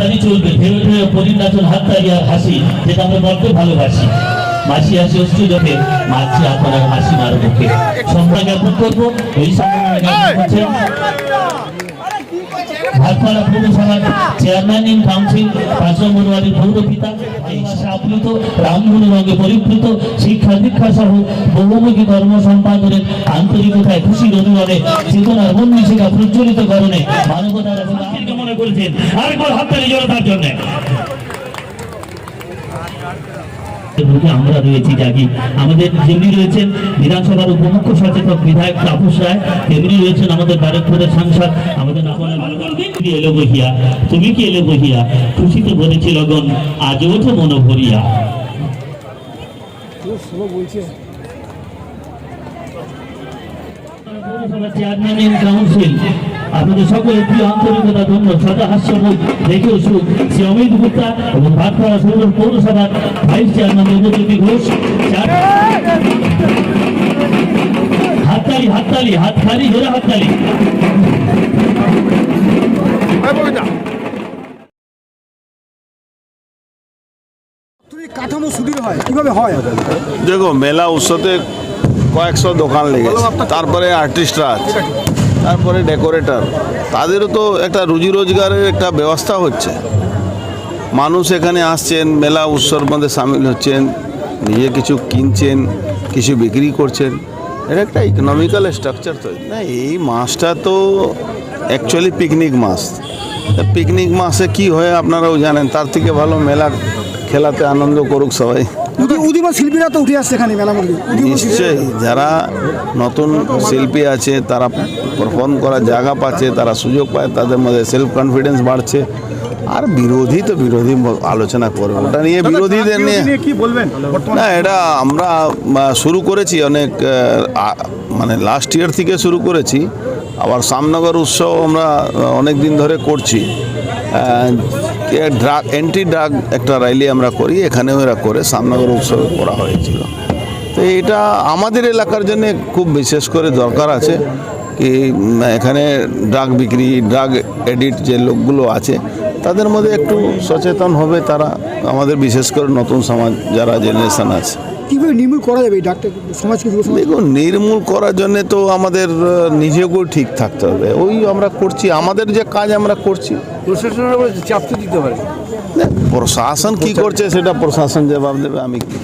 হাততালি চলবে ঢেউ ঢেউ পরিণাচন হাততালি আর হাসি যেটা আমরা বড্ড ভালোবাসি। মাসি হাসি অশ্রু যতে মাছি আপনার হাসি মার মুখে সম্মান জ্ঞাপন করব এই সম্মান জ্ঞাপন পৌরসভার চেয়ারম্যান ইন কাউন্সিল পাঁচ নম্বর ওয়ার্ডের পৌরপিতা আপ্লুত রামধনু রঙে পরিপ্লুত শিক্ষা দীক্ষা সহ বহুমুখী কর্ম সম্পাদনের আন্তরিকতায় খুশির অনুরণে চেতনার মন মিশিকা প্রজ্বলিত করণে মানবতার এবং মনে করেছেন? আরেকবার হাততালি জনতার জন্য। বুকে আমরা রয়েছি জাগি। আমাদের যেমনি রয়েছেন বিধানসভার উপমুখ্য সচেতক বিধায়ক তাপস রায় তেমনি রয়েছেন আমাদের ব্যারাকপুরের সাংসদ আমাদের এলো বহিয়া তুমি কি এলো বহিয়া? খুশিতে বলেছি লগন আজ ওঠো মনো ভরিয়া। চেয়ারম্যান ইন কাউন্সিল আপনাদের সকলের প্রিয় আন্তরিকতা ধন্য সদা হাস্যমুখ দেখেও সুখ। শ্রী অমিত গুপ্তা এবং ভাটপাড়া সৌর পৌরসভার ভাইস চেয়ারম্যান দেবজ্যোতি ঘোষ। হাততালি হাততালি হাত খালি জোরে হাততালি। তুমি কাঠামো সুদৃঢ় হয় কীভাবে হয়? দেখো মেলা উৎসবে কয়েকশো দোকান লেগেছে। তারপরে আর্টিস্টরা আছে, তারপরে ডেকোরেটর তাদেরও তো একটা রুজি রোজগারের একটা ব্যবস্থা হচ্ছে। মানুষ এখানে আসছেন, মেলা উৎসবের মধ্যে সামিল হচ্ছেন, নিজে কিছু কিনছেন, কিছু বিক্রি করছেন। এটা একটা ইকোনমিক্যাল স্ট্রাকচার তো না, এই মাসটা তো অ্যাকচুয়ালি পিকনিক মাস পিকনিক মাসে কি হয় আপনারাও জানেন, তার থেকে ভালো মেলা খেলাতে আনন্দ করুক সবাই। উদীয়মান শিল্পীরা তো উঠে আসছে এখানে মেলা। নিশ্চয়ই যারা নতুন শিল্পী আছে তারা পারফর্ম করার জায়গা পাচ্ছে তারা সুযোগ পায় তাদের মধ্যে সেলফ কনফিডেন্স বাড়ছে। আর বিরোধী তো বিরোধী আলোচনা করবে ওটা নিয়ে বিরোধীদের নিয়ে কি বলবেন? না এটা আমরা শুরু করেছি অনেক মানে লাস্ট ইয়ার থেকে শুরু করেছি। আবার সামনগর উৎসব আমরা অনেক দিন ধরে করছি। ড্রাগ অ্যান্টি ড্রাগ একটা র্যালি আমরা করি, এখানেও এরা করে সামনগর উৎসবে করা হয়েছিল। তো এটা আমাদের এলাকার জন্য খুব বিশেষ করে দরকার আছে কি এখানে ড্রাগ বিক্রি ড্রাগ এডিট যে লোকগুলো আছে তাদের মধ্যে একটু সচেতন হবে তারা আমাদের বিশেষ করে নতুন সমাজ যারা জেনারেশন আছে। কীভাবে নির্মূল করা যাবে ডাক্তার সমাজকে দেখুন নির্মূল করার জন্য তো আমাদের নিজেও নিজেকেও ঠিক থাকতে হবে। ওই আমরা করছি আমাদের যে কাজ আমরা করছি। প্রশাসনের উপরে চাপ তো দিতে পারে। প্রশাসন কি করছে সেটা প্রশাসন জবাব দেবে আমি কি